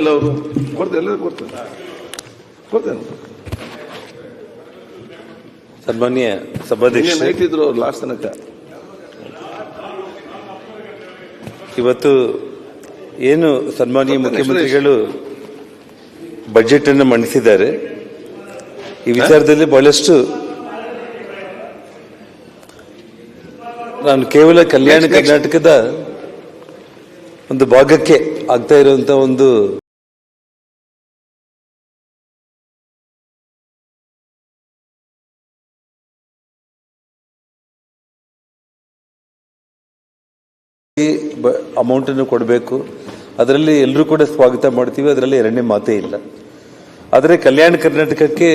ಇಲ್ಲ ಅವರು ಎಲ್ಲರೂ ಕೊಡ್ತೇನೆ. ಕೊಡ್ತೇನೆ. ಸನ್ಮಾನ್ಯ ಸಭಾಧ್ಯಕ್ಷ. ಇದ್ರು ಅವ್ರು ಲಾಸ್ಟ್ ತನಕ. ಇವತ್ತು ಏನು ಸನ್ಮಾನ್ಯ ಮುಖ್ಯಮಂತ್ರಿಗಳು ಬಜೆಟ್ ಅನ್ನು ಮಂಡಿಸಿದ್ದಾರೆ. ಈ ವಿಚಾರದಲ್ಲಿ ಬಹಳಷ್ಟು ನಾನು ಕೇವಲ ಕಲ್ಯಾಣ. ಕರ್ನಾಟಕದ ಒಂದು ಭಾಗಕ್ಕೆ ಆಗ್ತಾ ಇರುವಂತ ಒಂದು ಅಮೌಂಟ್ ಅನ್ನು ಕೊಡಬೇಕು. ಅದರಲ್ಲಿ ಎಲ್ಲರೂ ಕೂಡ ಸ್ವಾಗತ ಮಾಡ್ತೀವಿ. ಅದರಲ್ಲಿ ಎರಡನೇ ಮಾತೇ ಇಲ್ಲ. ಆದರೆ ಕಲ್ಯಾಣ ಕರ್ನಾಟಕಕ್ಕೆ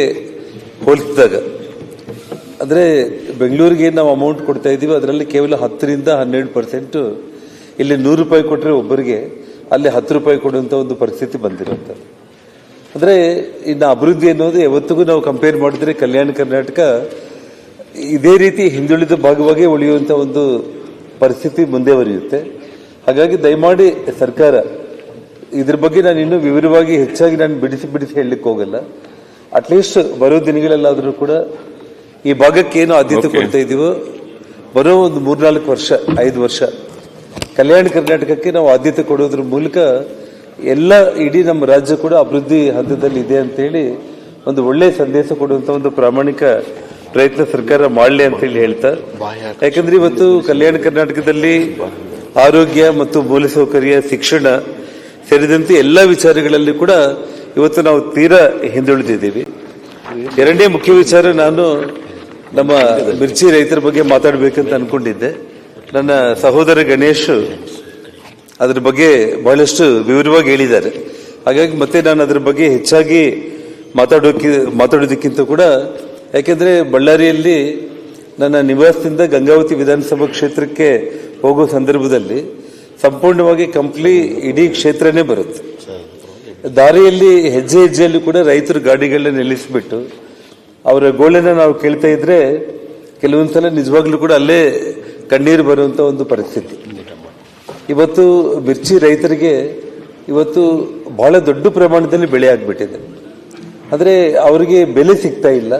ಹೋಲಿಸಿದಾಗ ಅಂದರೆ ಬೆಂಗಳೂರಿಗೆ ನಾವು ಅಮೌಂಟ್ ಕೊಡ್ತಾ ಇದ್ದೀವಿ. ಅದರಲ್ಲಿ ಕೇವಲ ಹತ್ತರಿಂದ ಹನ್ನೆರಡು ಪರ್ಸೆಂಟು ಇಲ್ಲಿ ನೂರು ರೂಪಾಯಿ ಕೊಟ್ಟರೆ ಒಬ್ಬರಿಗೆ ಅಲ್ಲಿ ಹತ್ತು ರೂಪಾಯಿ ಕೊಡುವಂಥ ಒಂದು ಪರಿಸ್ಥಿತಿ ಬಂದಿರುತ್ತೆ. ಅಂದರೆ ಇನ್ನು ಅಭಿವೃದ್ಧಿ ಅನ್ನೋದು ಯಾವತ್ತಿಗೂ ನಾವು ಕಂಪೇರ್ ಮಾಡಿದ್ರೆ ಕಲ್ಯಾಣ ಕರ್ನಾಟಕ ಇದೇ ರೀತಿ ಹಿಂದುಳಿದ ಭಾಗವಾಗಿ ಉಳಿಯುವಂಥ ಒಂದು ಪರಿಸ್ಥಿತಿ ಮುಂದುವರಿಯುತ್ತೆ ಹಾಗಾಗಿ ದಯಮಾಡಿ ಸರ್ಕಾರ ಇದ್ರ ಬಗ್ಗೆ ನಾನು ಇನ್ನೂ ವಿವರವಾಗಿ ಹೆಚ್ಚಾಗಿ ನಾನು ಬಿಡಿಸಿ ಬಿಡಿಸಿ ಹೇಳಲಿಕ್ಕೆ ಹೋಗಲ್ಲ. ಅಟ್ಲೀಸ್ಟ್ ಬರೋ ದಿನಗಳಲ್ಲಾದರೂ ಕೂಡ ಈ ಭಾಗಕ್ಕೆ ಏನು ಆದ್ಯತೆ ಕೊಡ್ತಾ ಇದ್ದೀವೋ ಬರೋ ಒಂದು ಮೂರ್ನಾಲ್ಕು ವರ್ಷ ಐದು ವರ್ಷ ಕಲ್ಯಾಣ ಕರ್ನಾಟಕಕ್ಕೆ ನಾವು ಆದ್ಯತೆ ಕೊಡೋದ್ರ ಮೂಲಕ ಎಲ್ಲ ಇಡೀ ನಮ್ಮ ರಾಜ್ಯ ಕೂಡ ಅಭಿವೃದ್ಧಿ ಹಂತದಲ್ಲಿ ಇದೆ ಅಂತೇಳಿ ಒಂದು ಒಳ್ಳೆಯ ಸಂದೇಶ ಕೊಡುವಂತ ಒಂದು ಪ್ರಾಮಾಣಿಕ ಪ್ರಯತ್ನ ಸರ್ಕಾರ ಮಾಡಲಿ ಅಂತ ಹೇಳಿ ಹೇಳ್ತಾ ಯಾಕಂದ್ರೆ ಇವತ್ತು ಕಲ್ಯಾಣ ಕರ್ನಾಟಕದಲ್ಲಿ ಆರೋಗ್ಯ ಮತ್ತು ಮೂಲಸೌಕರ್ಯ ಶಿಕ್ಷಣ ಸೇರಿದಂತೆ ಎಲ್ಲ ವಿಚಾರಗಳಲ್ಲಿ ಕೂಡ ಇವತ್ತು ನಾವು ತೀರಾ ಹಿಂದುಳಿದಿದ್ದೀವಿ. ಎರಡನೇ ಮುಖ್ಯ ವಿಚಾರ ನಾನು ನಮ್ಮ ಮಿರ್ಚಿ ರೈತರ ಬಗ್ಗೆ ಮಾತಾಡಬೇಕಂತ ಅನ್ಕೊಂಡಿದ್ದೆ. ನನ್ನ ಸಹೋದರ ಗಣೇಶ್ ಅದರ ಬಗ್ಗೆ ಬಹಳಷ್ಟು ವಿವರವಾಗಿ ಹೇಳಿದ್ದಾರೆ. ಹಾಗಾಗಿ ಮತ್ತೆ ನಾನು ಅದ್ರ ಬಗ್ಗೆ ಹೆಚ್ಚಾಗಿ ಮಾತಾಡೋಕೆ ಮಾತಾಡೋದಕ್ಕಿಂತ ಕೂಡ ಯಾಕೆಂದ್ರೆ ಬಳ್ಳಾರಿಯಲ್ಲಿ ನನ್ನ ನಿವಾಸದಿಂದ ಗಂಗಾವತಿ ವಿಧಾನಸಭಾ ಕ್ಷೇತ್ರಕ್ಕೆ ಹೋಗೋ ಸಂದರ್ಭದಲ್ಲಿ ಸಂಪೂರ್ಣವಾಗಿ ಕಂಪ್ಲಿ ಇಡೀ ಕ್ಷೇತ್ರನೇ ಬರುತ್ತೆ. ದಾರಿಯಲ್ಲಿ ಹೆಜ್ಜೆ ಹೆಜ್ಜೆಯಲ್ಲಿ ಕೂಡ ರೈತರು ಗಾಡಿಗಳನ್ನ ನಿಲ್ಲಿಸಿಬಿಟ್ಟು ಅವರ ಗೋಳನ್ನ ನಾವು ಕೇಳ್ತಾ ಇದ್ರೆ ಕೆಲವೊಂದ್ಸಲ ನಿಜವಾಗ್ಲೂ ಕೂಡ ಅಲ್ಲೇ ಕಣ್ಣೀರು ಬರುವಂತ ಒಂದು ಪರಿಸ್ಥಿತಿ. ಇವತ್ತು ಮಿರ್ಚಿ ರೈತರಿಗೆ ಇವತ್ತು ಬಹಳ ದೊಡ್ಡ ಪ್ರಮಾಣದಲ್ಲಿ ಬೆಳೆ ಆಗ್ಬಿಟ್ಟಿದೆ. ಆದರೆ ಅವರಿಗೆ ಬೆಲೆ ಸಿಗ್ತಾ ಇಲ್ಲ.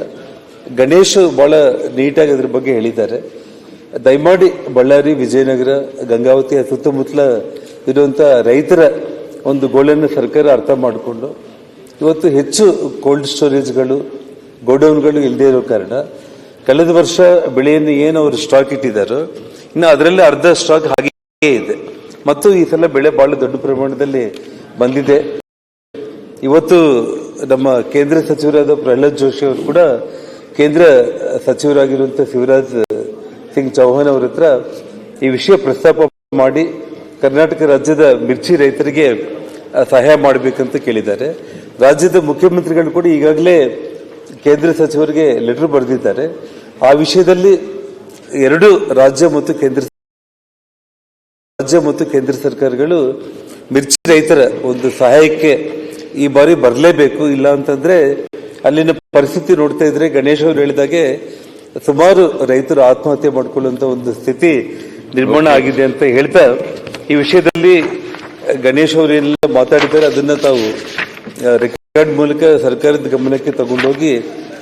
ಗಣೇಶ್ ಬಹಳ ನೀಟಾಗಿ ಅದ್ರ ಬಗ್ಗೆ ಹೇಳಿದ್ದಾರೆ. ದಯಮಾಡಿ ಬಳ್ಳಾರಿ, ವಿಜಯನಗರ, ಗಂಗಾವತಿ, ಸುತ್ತಮುತ್ತಲ ಇರುವಂತ ರೈತರ ಒಂದು ಗೋಳನ್ನು ಸರ್ಕಾರ ಅರ್ಥ ಮಾಡಿಕೊಂಡು, ಇವತ್ತು ಹೆಚ್ಚು ಕೋಲ್ಡ್ ಸ್ಟೋರೇಜ್ಗಳು ಗೋಡೌನ್ಗಳು ಇಲ್ಲದೆ ಇರೋ ಕಾರಣ, ಕಳೆದ ವರ್ಷ ಬೆಳೆಯನ್ನು ಏನು ಅವರು ಸ್ಟಾಕ್ ಇಟ್ಟಿದ್ದಾರೋ, ಇನ್ನು ಅದರಲ್ಲಿ ಅರ್ಧ ಸ್ಟಾಕ್ ಹಾಗೆ ಇದೆ. ಮತ್ತು ಈ ಸಲ ಬೆಳೆ ಬಹಳ ದೊಡ್ಡ ಪ್ರಮಾಣದಲ್ಲಿ ಬಂದಿದೆ. ಇವತ್ತು ನಮ್ಮ ಕೇಂದ್ರ ಸಚಿವರಾದ ಪ್ರಹ್ಲಾದ್ ಜೋಶಿ ಅವರು ಕೂಡ ಕೇಂದ್ರ ಸಚಿವರಾಗಿರುವಂಥ ಶಿವರಾಜ್ ಸಿಂಗ್ ಚೌಹಾನ್ ಅವರ ಹತ್ರ ಈ ವಿಷಯ ಪ್ರಸ್ತಾಪ ಮಾಡಿ ಕರ್ನಾಟಕ ರಾಜ್ಯದ ಮಿರ್ಚಿ ರೈತರಿಗೆ ಸಹಾಯ ಮಾಡಬೇಕಂತ ಕೇಳಿದ್ದಾರೆ. ರಾಜ್ಯದ ಮುಖ್ಯಮಂತ್ರಿಗಳು ಕೂಡ ಈಗಾಗಲೇ ಕೇಂದ್ರ ಸಚಿವರಿಗೆ ಲೆಟರ್ ಬರೆದಿದ್ದಾರೆ. ಆ ವಿಷಯದಲ್ಲಿ ಎರಡು ರಾಜ್ಯ ಮತ್ತು ಕೇಂದ್ರ ರಾಜ್ಯ ಮತ್ತು ಕೇಂದ್ರ ಸರ್ಕಾರಗಳು ಮಿರ್ಚಿ ರೈತರ ಒಂದು ಸಹಾಯಕ್ಕೆ ಈ ಬಾರಿ ಬರಲೇಬೇಕು. ಇಲ್ಲ ಅಂತಂದ್ರೆ ಅಲ್ಲಿನ ಪರಿಸ್ಥಿತಿ ನೋಡ್ತಾ ಇದ್ರೆ ಗಣೇಶ್ ಅವರು ಹೇಳಿದಾಗೆ ಸುಮಾರು ರೈತರು ಆತ್ಮಹತ್ಯೆ ಮಾಡ್ಕೊಳ್ಳುವಂತ ಒಂದು ಸ್ಥಿತಿ ನಿರ್ಮಾಣ ಆಗಿದೆ ಅಂತ ಹೇಳ್ತಾ ಈ ವಿಷಯದಲ್ಲಿ ಗಣೇಶ್ ಅವರು ಎಲ್ಲ ಮಾತಾಡಿದ್ದಾರೆ ಅದನ್ನ ತಾವು ರೆಕಾರ್ಡ್ ಮೂಲಕ ಸರ್ಕಾರದ ಗಮನಕ್ಕೆ ತಗೊಂಡೋಗಿ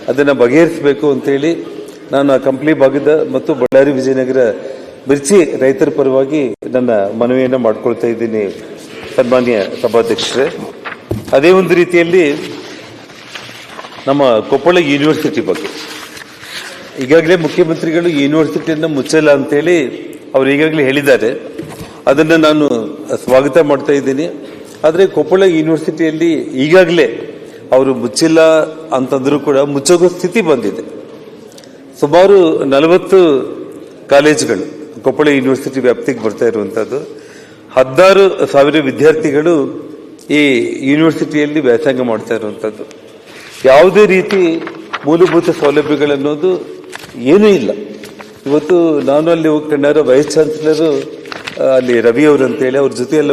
ಅದನ್ನ ಬಗೆಹರಿಸಬೇಕು ಅಂತ ಹೇಳಿ ನಾನು ಆ ಕಂಪ್ಲಿ ಭಾಗದ ಮತ್ತು ಬಳ್ಳಾರಿ ವಿಜಯನಗರ ಮಿರ್ಚಿ ರೈತರ ಪರವಾಗಿ ನನ್ನ ಮನವಿಯನ್ನು ಮಾಡ್ಕೊಳ್ತಾ ಇದ್ದೀನಿ ಸನ್ಮಾನ್ಯ ಸಭಾಧ್ಯಕ್ಷರೇ. ಅದೇ ಒಂದು ರೀತಿಯಲ್ಲಿ ನಮ್ಮ ಕೊಪ್ಪಳ ಯೂನಿವರ್ಸಿಟಿ ಬಗ್ಗೆ. ಈಗಾಗಲೇ ಮುಖ್ಯಮಂತ್ರಿಗಳು ಯೂನಿವರ್ಸಿಟಿಯನ್ನು ಮುಚ್ಚಲ್ಲ ಅಂತೇಳಿ ಅವರು ಈಗಾಗಲೇ ಹೇಳಿದ್ದಾರೆ. ಅದನ್ನು ನಾನು ಸ್ವಾಗತ ಮಾಡ್ತಾ ಇದ್ದೀನಿ. ಆದರೆ ಕೊಪ್ಪಳ ಯೂನಿವರ್ಸಿಟಿಯಲ್ಲಿ ಈಗಾಗಲೇ ಅವರು ಮುಚ್ಚಿಲ್ಲ ಅಂತಂದರೂ ಕೂಡ ಮುಚ್ಚೋಗೋ ಸ್ಥಿತಿ ಬಂದಿದೆ. ಸುಮಾರು ನಲವತ್ತು ಕಾಲೇಜುಗಳು ಕೊಪ್ಪಳ ಯೂನಿವರ್ಸಿಟಿ ವ್ಯಾಪ್ತಿಗೆ ಬರ್ತಾ ಇರುವಂಥದ್ದು ಹದಿನಾರು ಸಾವಿರ ವಿದ್ಯಾರ್ಥಿಗಳು ಈ ಯೂನಿವರ್ಸಿಟಿಯಲ್ಲಿ ವ್ಯಾಸಂಗ ಮಾಡ್ತಾ ಇರುವಂತದ್ದು ಯಾವುದೇ ರೀತಿ ಮೂಲಭೂತ ಸೌಲಭ್ಯಗಳನ್ನೋದು ಏನೂ ಇಲ್ಲ. ಇವತ್ತು ನಾನು ಅಲ್ಲಿ ಹೋಗಿ ಕಂಡಾಗ ವೈಸ್ ಚಾನ್ಸಲರು ಅಲ್ಲಿ ರವಿ ಅವರು ಅಂತೇಳಿ ಅವ್ರ ಜೊತೆ ಎಲ್ಲ